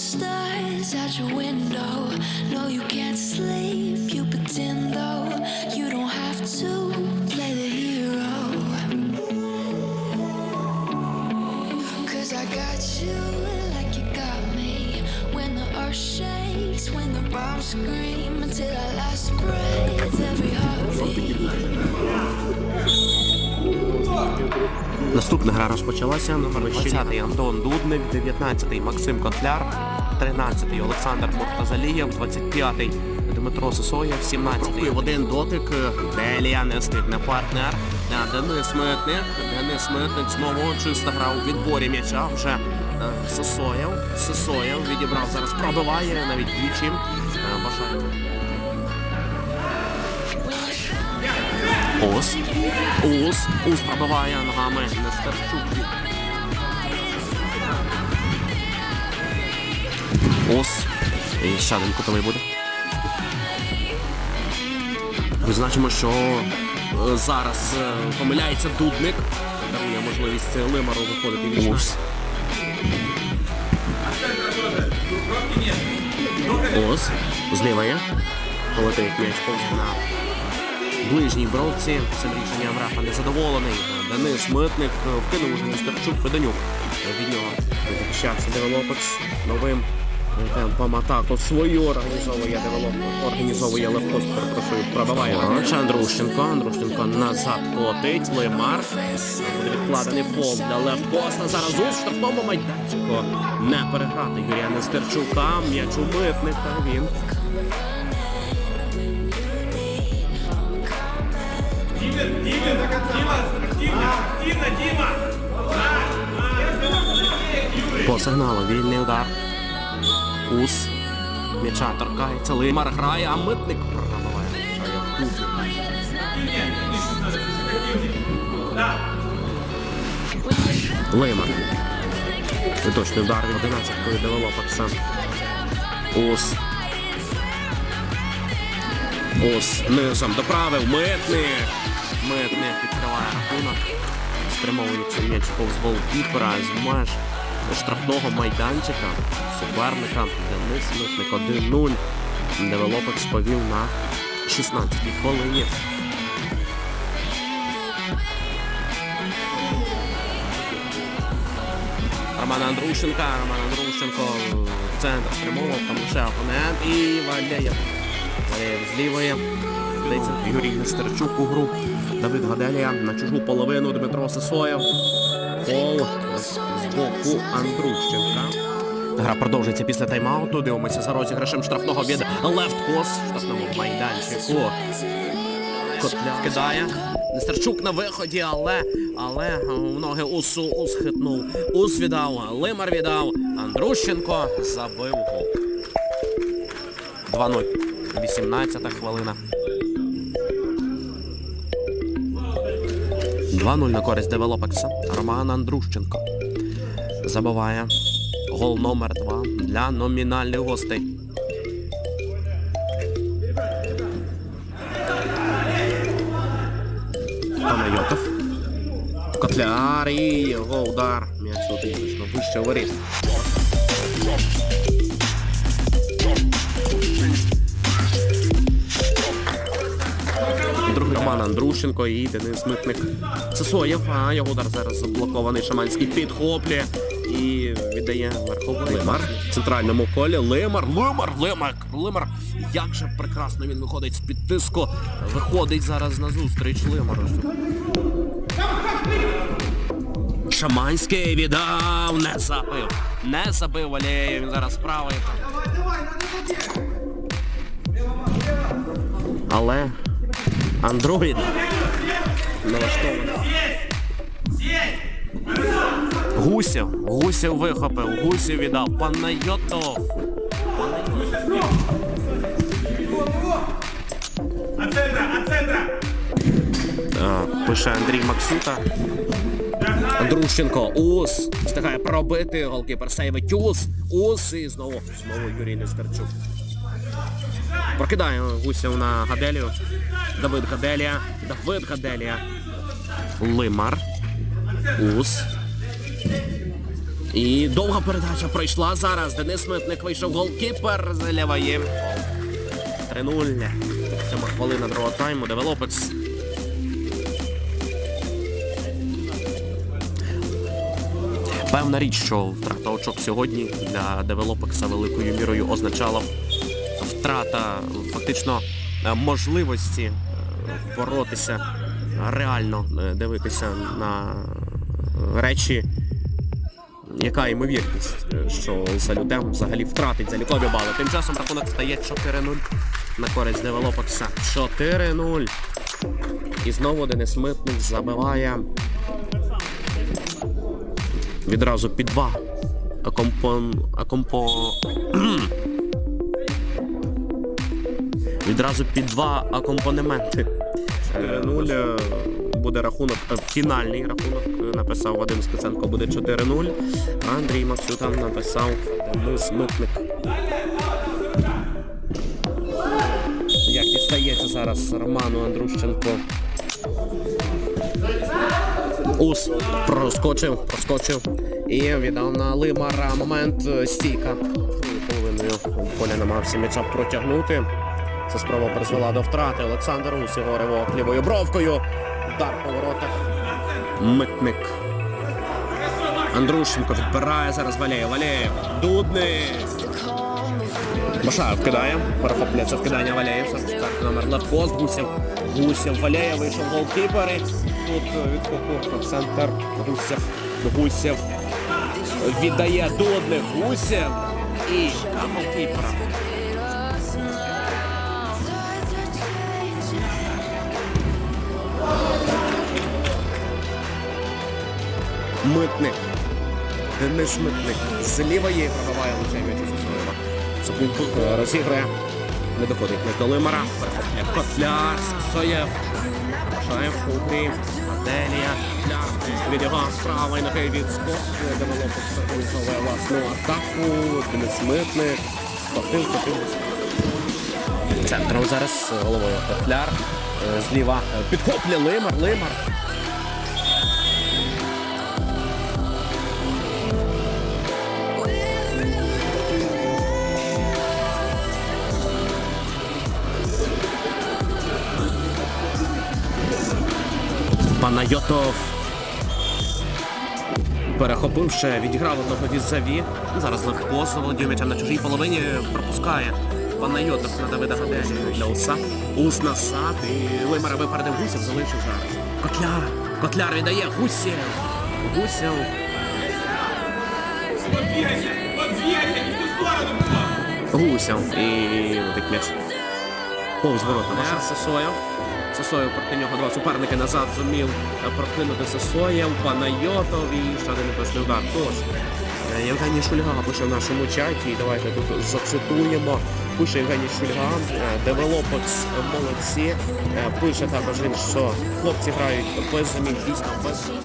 stars out your window. No, you can't sleep. You pretend though you don't have to play the hero. Cause I got you like you got me. When the earth shakes, when the bombs scream, until our last breath, every heartbeat. Наступна гра розпочалася. Номер 20-й Антон Дудник, 19-й Максим Котляр, 13-й Олександр Муртазалієв, 25-й Дмитро Сосоєв, 17-й. В один дотик. Делія не стигне партнер. Денис Митник. Денис Митник знову чиста гра у відборі м'яча. Вже е, Сосоєв. Сосоєв відібрав зараз. Пробиває навіть двічі. Е, Бажаю. Ус. Ус. Ус пробиває ногами. Нестерчук. Ус. І ще один кутовий буде. Визначимо, що е, зараз е, помиляється Дудник. Дарує можливість Лимару виходити в вічна. Ус. Ус. Зліва є. Полетить м'яч повз на ближній бровці. Цим рішенням Рафа незадоволений. Денис Митник е, вкинув уже Нестерчук Феденюк. Від нього захищався Девелопекс новим темпом атаку. Свою організовує Девелопекс. Організовує Левкос, перепрошую, пробиває Романович Андрущенко. Андрущенко назад платить. Лемар. Буде відкладений фол для Левкоста. Зараз у штрафному майданчику. Не переграти Юрія Нестерчука. М'яч у Митника. Він По сигналу вільний удар. Ус. М'яча торкається. Лимар грає, а митник пробиває. Лимар. Неточний удар від 11-кою девелопекса. Ус. Ус низом доправив. Митник. Митник відкриває рахунок. Спрямовуючи м'яч повз голкіпера з меж штрафного майданчика суперника Денис Митник 1-0. Девелопекс повів на 16-й хвилині. Роман Андрущенка, Роман Андрущенко в центр спрямовував, там лише опонент і Валєєв. Валєєв з лівої. Йдеться Юрій Нестерчук у гру. Давид Гаделія на чужу половину Дмитро Сисоєв. Пол з боку Андрущенка. Гра продовжується після тайм-ауту. Дивимося за розіграшем штрафного від Левткос в штрафному майданчику. Котля кидає. Нестерчук на виході, але але в ноги Усу Ус хитнув. Ус віддав, Лимар віддав. Андрущенко забив гол. 2-0. 18 хвилина. 2-0 на користь Девелопекса. Роман Андрущенко забиває гол номер 2 для номінальних гостей. Панайотов. Котляр і його удар. М'яч вище воріт. Андрущенко і Денис Митник. Сосоєв, а його удар зараз заблокований. Шаманський підхоплює і віддає верховий. Лимар в центральному колі. Лимар, Лимар, Лимар, Лимар. Як же прекрасно він виходить з-під тиску. Виходить зараз на зустріч Лимару. Шаманський віддав, не забив. Не забив Валєєв, він зараз правий. Але Андроїд. Гусів, Гусів вихопив, Гусів віддав. Панайотов. Пише Андрій Максюта. Андрущенко, Ус. Встигає пробити. Голкіпер сейвить Ус. Ус і знову. Знову Юрій Нестерчук. Прокидає Гусів на Гаделію. Давид Гаделія. Давид Гаделія. Лимар. Ус. І довга передача пройшла зараз. Денис Митник вийшов голкіпер з ліває. 3-0. Сьома хвилина другого тайму. Девелопекс. Певна річ, що втрата очок сьогодні для девелопекса великою мірою означала втрата фактично е, можливості е, боротися, реально е, дивитися на речі, яка ймовірність, що Салютем взагалі втратить залікові бали. Тим часом рахунок стає 4-0 на користь девелопекса. 4-0. І знову Денис Митник забиває відразу під два. Акомпон... Акомпо... відразу під два акомпанементи. 4-0 е, буде рахунок, е, фінальний рахунок. е, Написав Вадим Скиценко, буде 4-0. А Андрій Максютан написав Денис. Як дістається зараз Роману Андрущенко. Ус проскочив, проскочив і віддав на Лимара момент е, стійка. Половиною поля намагався м'яча протягнути. Ця спроба призвела до втрати. Олександр Ус його ривок лівою бровкою. Удар по воротах. Митник. Андрущенко відбирає зараз Валєєв. Валєєв. Дудник. Башаєв кидає, перехопляється вкидання Валєєв. Так, номер Левкост, Гусєв. Гусєв, Валєєв вийшов голкіпер. І Тут е, центр Гусєв. Гусєв віддає Дудник. Гусєв. І голкіпера. Митник. Денис Митник. З лівої пробиває лише м'яч у Сосоєва. Розіграє. Не доходить м'яч до Лимара. Перехоплює Котляр. Сосоєв. Шаєв шутий. Аделія. Котляр. Від його правої ноги відскокує. Девелопер організовує власну атаку. Денис Митник. Котив, котив. Центром зараз головою Котляр. Е, Зліва е, підхоплює Лимар. Лимар. Панайотов. Перехопивши, відіграв одного візаві. Зараз легко заволодів м'ячем на чужій половині. Пропускає. Панайотов на Давида Гаделі для Уса. Ус насад і Лимара випередив Гусів, залишив зараз. Котляр. Котляр віддає Гусєв. Гусєв. Подвигайся! Подвигайся! Не в ту сторону! І отак м'яч. Повз ворота. Сосоєв. Сосоєв проти нього два суперники назад зумів проклинути прокинути Сосоєв, Панайотов і ще один небесний удар. Тож, е, Євгеній Шульга пише в нашому чаті, і давайте тут зацитуємо. Пише Євгеній Шульга, е, девелопекс молодці. Е, Пише також він, що хлопці грають без замін, дійсно без